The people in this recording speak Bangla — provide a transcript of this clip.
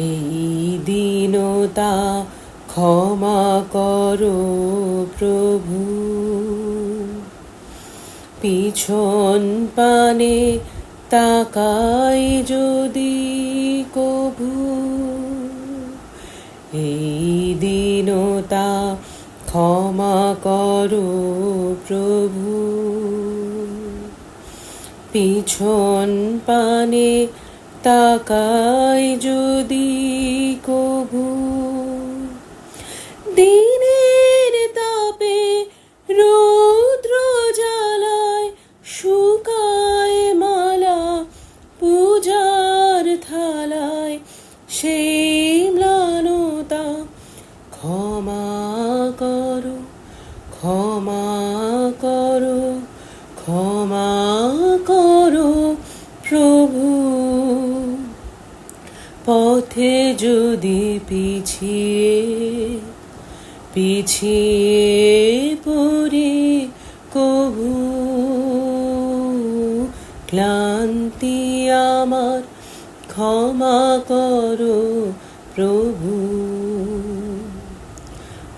এই দিনতা ক্ষমা করো প্রভু। পিছন পানে তাকাই যদি কভু এই দিনতা ক্ষমা করো প্রভু। পিছন পানে তাকাই যদি করো, ক্ষমা করো প্রভু। পথে যদি পিছিয়ে পিছিয়ে পড়ে কভু ক্লান্তি আমার ক্ষমা করো প্রভু।